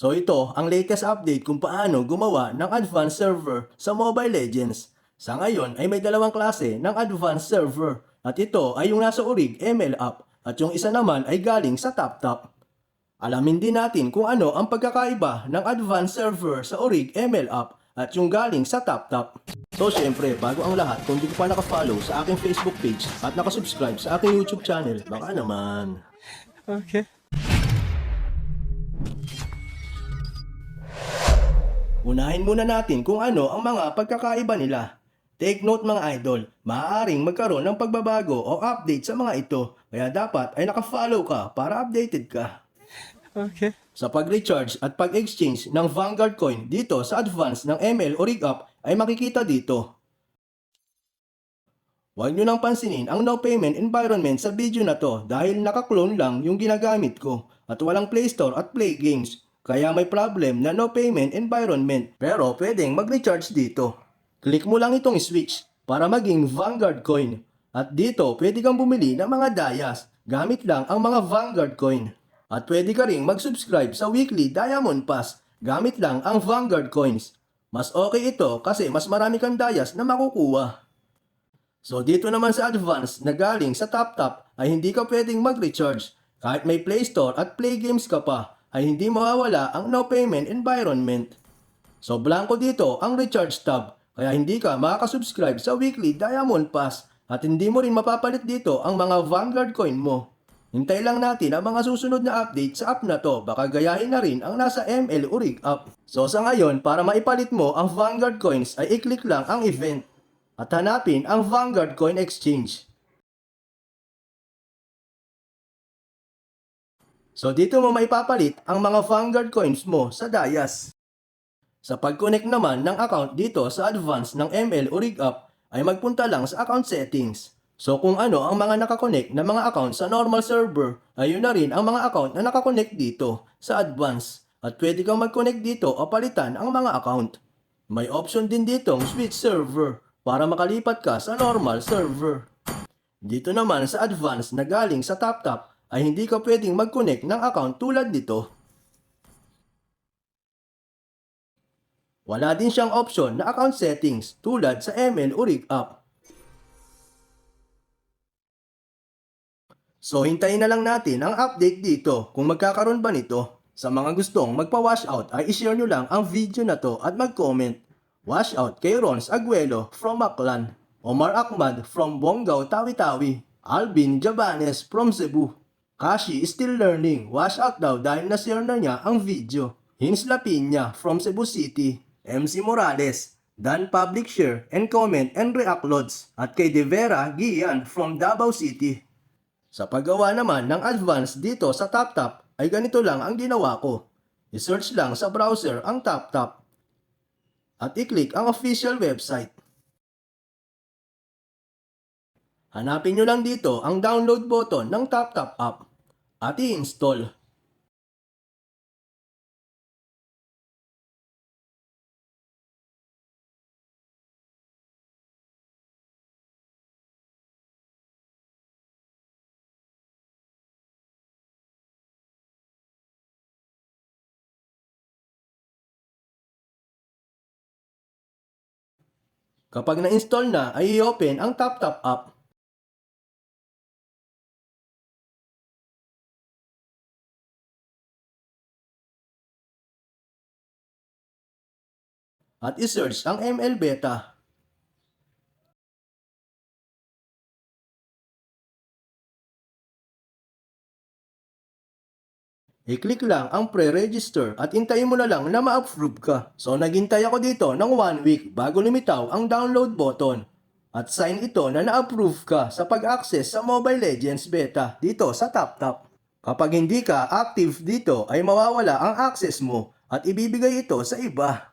So ito ang latest update kung paano gumawa ng advanced server sa Mobile Legends. Sa ngayon ay may dalawang klase ng advanced server at ito ay yung nasa Orig ML app at yung isa naman ay galing sa TapTap. Alamin din natin kung ano ang pagkakaiba ng advanced server sa Orig ML app at yung galing sa TapTap. So syempre, bago ang lahat, kung di ka pa nakafollow sa aking Facebook page at nakasubscribe sa aking YouTube channel, baka naman. Okay. Unahin muna natin kung ano ang mga pagkakaiba nila. Take note mga idol, maaaring magkaroon ng pagbabago o update sa mga ito, kaya dapat ay nakafollow ka para updated ka. Okay. Sa pag-recharge at pag-exchange ng Vanguard coin dito sa advance ng ML o rig up ay makikita dito. Huwag nyo nang pansinin ang no payment environment sa video na to dahil nakaklone lang yung ginagamit ko at walang Play Store at Play Games. Kaya may problem na no payment environment pero pwedeng mag-recharge dito. Click mo lang itong switch para maging Vanguard coin. At dito pwede kang bumili ng mga dayas gamit lang ang mga Vanguard coin. At pwede ka ring mag-subscribe sa weekly Diamond Pass gamit lang ang Vanguard coins. Mas okay ito kasi mas marami kang dayas na makukuha. So dito naman sa advance na galing sa TapTap ay hindi ka pwedeng mag-recharge. Kahit may Play Store at Play Games ka pa ay hindi mawawala ang no payment environment. So blanco dito ang recharge tab kaya hindi ka makakasubscribe sa weekly Diamond Pass at hindi mo rin mapapalit dito ang mga Vanguard coin mo. Hintay lang natin ang mga susunod na update sa app na to baka gayahin na rin ang nasa ML Urig app. So sa ngayon para maipalit mo ang Vanguard coins ay i-click lang ang event at hanapin ang Vanguard Coin Exchange. So dito mo maipapalit ang mga Vanguard coins mo sa Dayas. Sa pag-connect naman ng account dito sa advance ng ML o Rig Up ay magpunta lang sa account settings. So kung ano ang mga nakakonect na mga account sa normal server, ay yun na rin ang mga account na nakakonect dito sa advance. At pwede kang mag-connect dito o palitan ang mga account. May option din ditong switch server para makalipat ka sa normal server. Dito naman sa advance na galing sa TapTap ay hindi ka pwedeng mag-connect ng account tulad nito. Wala din siyang option na account settings tulad sa ML o Rig Up. So hintayin na lang natin ang update dito kung magkakaroon ba nito. Sa mga gustong magpa-washout ay ishare nyo lang ang video na to at mag-comment. Washout kay Rons Aguelo from Aklan. Omar Ahmad from Bonggao, Tawi-Tawi. Alvin Jabanes from Cebu. Kashi is still learning. Washout daw dahil na-share na niya ang video. Hins Lapinya from Cebu City. MC Morales. Dan public share and comment and react loads. At kay De Vera Gian from Davao City. Sa paggawa naman ng advance dito sa TapTap ay ganito lang ang ginawa ko. I-search lang sa browser ang TapTap at i-click ang official website. Hanapin nyo lang dito ang download button ng TapTap app at i-install. Kapag na-install na ay i-open ang TapTap app. At i-search ang ML Beta. I-click lang ang pre-register at hintayin mo na lang na ma-approve ka. So naghintay ako dito ng one week bago lumitaw ang download button. At sign ito na na-approve ka sa pag-access sa Mobile Legends Beta dito sa TapTap. Kapag hindi ka active dito ay mawawala ang access mo at ibibigay ito sa iba.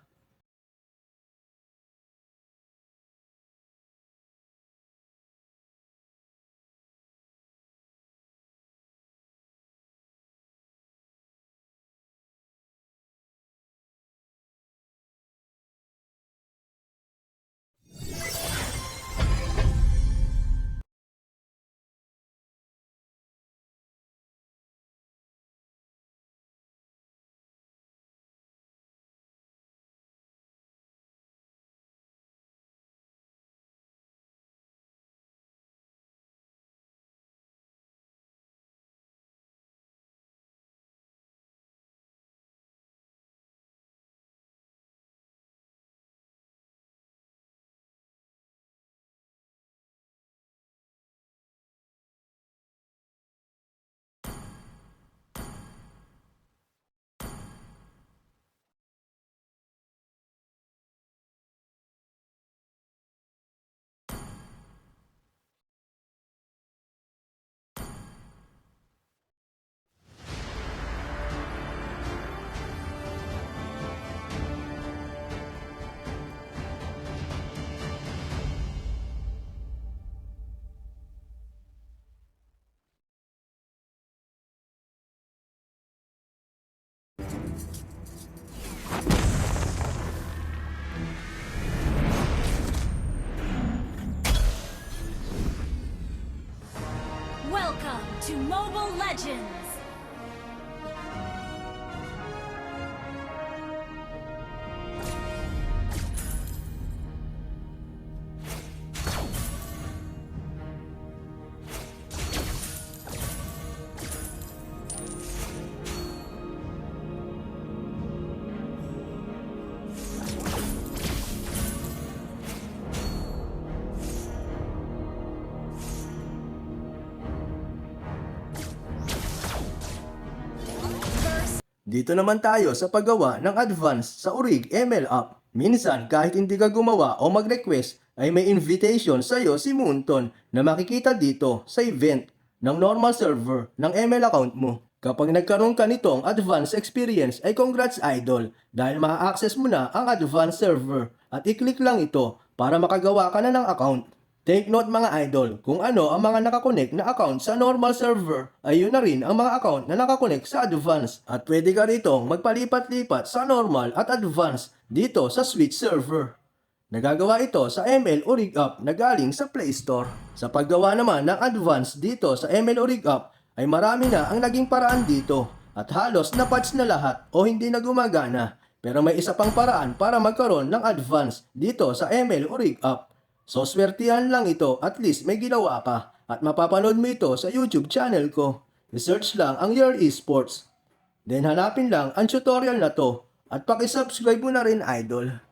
Mobile Legends! Dito naman tayo sa paggawa ng advance sa Urig ML app. Minsan kahit hindi ka gumawa o mag-request ay may invitation sa iyo si Moonton na makikita dito sa event ng normal server ng ML account mo. Kapag nagkaroon ka nitong advanced experience ay congrats idol dahil ma-access mo na ang advanced server at i-click lang ito para makagawa ka na ng account. Take note mga idol, kung ano ang mga nakakonect na account sa normal server, ay yun na rin ang mga account na nakakonect sa advance. At pwede ka rito magpalipat-lipat sa normal at advance dito sa switch server. Nagagawa ito sa ML Orig app na galing sa Play Store. Sa paggawa naman ng advance dito sa ML Orig app, ay marami na ang naging paraan dito at halos na-patch na lahat o hindi na gumagana. Pero may isa pang paraan para magkaroon ng advance dito sa ML Orig app. So swertihan lang ito, at least may ginawa ka. At mapapanood mo ito sa YouTube channel ko. I-search lang ang Your Esports. Then hanapin lang ang tutorial na to. At pakisubscribe mo na rin idol.